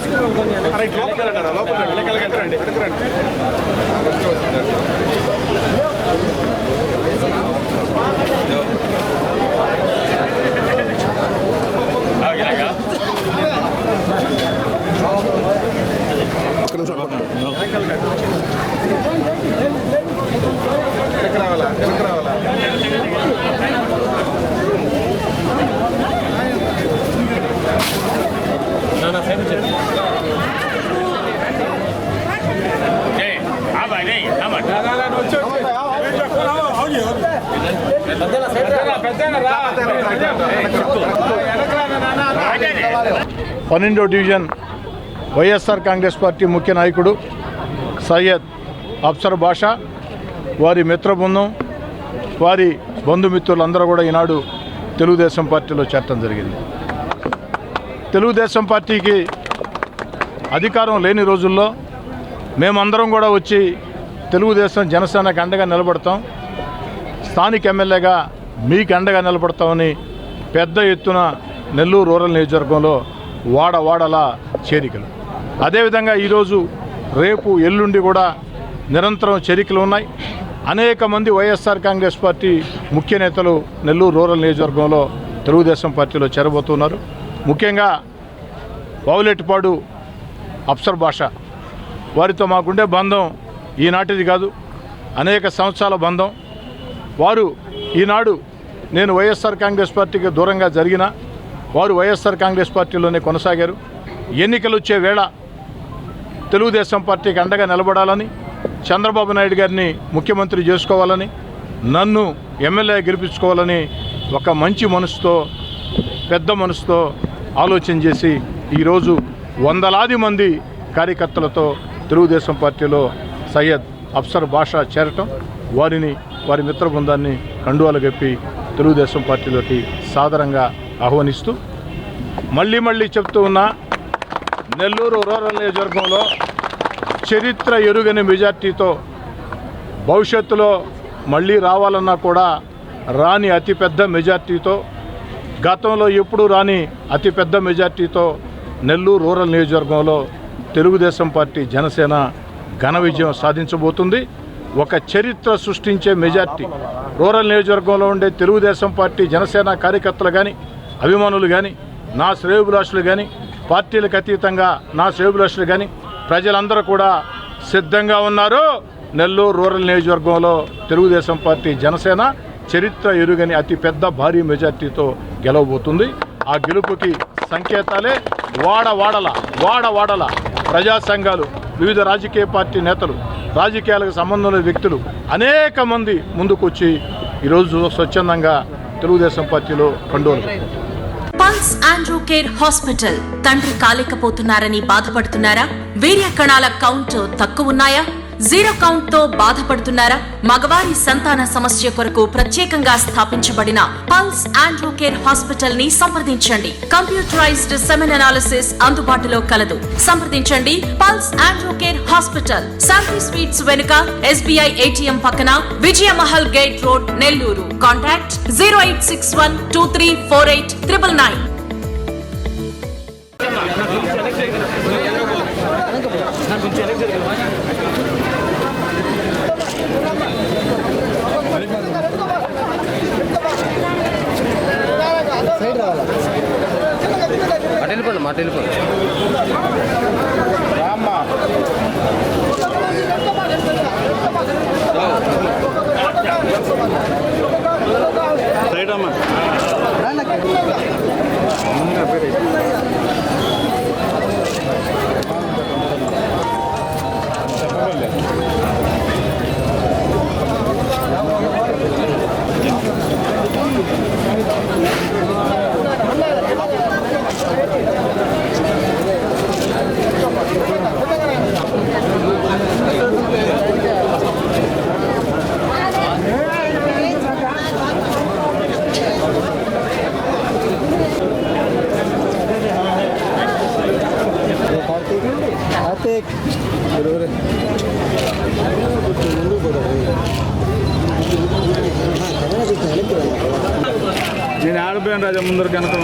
Sir పన్నెండో division YSR Congress party ముఖ్య నాయకుడు సయ్యద్ అఫ్సర్ బాషా వారి మిత్రబృందం వారి బంధుమిత్రులందరూ కూడా ఈనాడు తెలుగుదేశం పార్టీలో చేరటం జరిగింది. తెలుగుదేశం పార్టీకి అధికారం లేని రోజుల్లో మేమందరం కూడా వచ్చి తెలుగుదేశం జనసేనకు అండగా నిలబడతాం. స్థానిక ఎమ్మెల్యేగా మీకు అండగా నిలబడతామని పెద్ద ఎత్తున నెల్లూరు రూరల్ నియోజకవర్గంలో వాడ వాడలా చేరికలు. అదేవిధంగా ఈరోజు రేపు ఎల్లుండి కూడా నిరంతరం చేరికలు ఉన్నాయి. అనేక మంది వైఎస్ఆర్ కాంగ్రెస్ పార్టీ ముఖ్య నేతలు నెల్లూరు రూరల్ నియోజకవర్గంలో తెలుగుదేశం పార్టీలో చేరబోతున్నారు. ముఖ్యంగా వావులెట్టిపాడు అప్సర్ భాష. వారితో మాకుండే బంధం ఈనాటిది కాదు. అనేక సంవత్సరాల బంధం. వారు ఈనాడు నేను వైఎస్ఆర్ కాంగ్రెస్ పార్టీకి దూరంగా జరిగిన వారు వైఎస్ఆర్ కాంగ్రెస్ పార్టీలోనే కొనసాగారు. ఎన్నికలు వచ్చే వేళ తెలుగుదేశం పార్టీకి అండగా నిలబడాలని చంద్రబాబు నాయుడు గారిని ముఖ్యమంత్రి చేసుకోవాలని నన్ను ఎమ్మెల్యే గెలిపించుకోవాలని ఒక మంచి మనసుతో పెద్ద మనసుతో ఆలోచన చేసి ఈరోజు వందలాది మంది కార్యకర్తలతో తెలుగుదేశం పార్టీలో సయ్యద్ అఫ్సర్ బాషా చేరటం. వారిని వారి మిత్ర బృందాన్ని కండువాలు గప్పి తెలుగుదేశం పార్టీలోకి సాదరంగా ఆహ్వానిస్తూ మళ్ళీ మళ్ళీ చెప్తూ ఉన్నా నెల్లూరు రూరల్ నియోజకవర్గంలో చరిత్ర ఎరుగని మెజార్టీతో భవిష్యత్తులో మళ్ళీ రావాలన్నా కూడా రాని అతిపెద్ద మెజార్టీతో గతంలో ఎప్పుడూ రాని అతిపెద్ద మెజార్టీతో నెల్లూరు రూరల్ నియోజకవర్గంలో తెలుగుదేశం పార్టీ జనసేన ఘన విజయం సాధించబోతుంది. ఒక చరిత్ర సృష్టించే మెజార్టీ. రూరల్ నియోజకవర్గంలో ఉండే తెలుగుదేశం పార్టీ జనసేన కార్యకర్తలు కానీ అభిమానులు కానీ నా శ్రేయోభిలాషులు కానీ పార్టీలకు అతీతంగా నా శ్రేయోభిలాషులు కానీ ప్రజలందరూ కూడా సిద్ధంగా ఉన్నారు. నెల్లూరు రూరల్ నియోజకవర్గంలో తెలుగుదేశం పార్టీ జనసేన చరిత్ర ఎరుగని అతి పెద్ద భారీ మెజార్టీతో గెలవబోతుంది. ఆ గెలుపుకి సంకేతాలే వాడ వాడల వాడ వాడల ప్రజా సంఘాలు వివిధ రాజకీయ పార్టీ నేతలు రాజకీయాలకు సంబంధం లేని వ్యక్తులు అనేక మంది ముందుకొచ్చి ఈరోజు స్వచ్ఛందంగా తెలుగుదేశం పార్టీలో కండోలు పల్స్ ఆండ్రూ కేర్ హాస్పిటల్ తండ్రి కాలేకపోతున్నారని బాధపడుతున్నారా? వీర్య కణాల కౌంట్ తక్కువ ఉన్నాయా? జీరో కౌంట్తో బాధపడుతున్నారా? మగవారి సంతాన సమస్య కొరకు ప్రత్యేకంగా స్థాపించబడిన పల్స్ ఆండ్రూ కేర్ హాస్పిటల్ని సంప్రదించండి. కంప్యూటరైజ్డ్ సెమెన్ అనాలిసిస్ అందుబాటులో కలదు. సంప్రదించండి Pulse Andro Care hospital. Shanti sweets వెనుక ఎస్బీఐ ఏటీఎం పక్కన Vijaya Mahal gate road Nellore. Contact zero eight six one two three four eight triple nine. అటు Battlefront. నేను ఆడిపోయాను రాజా ముందర కనుక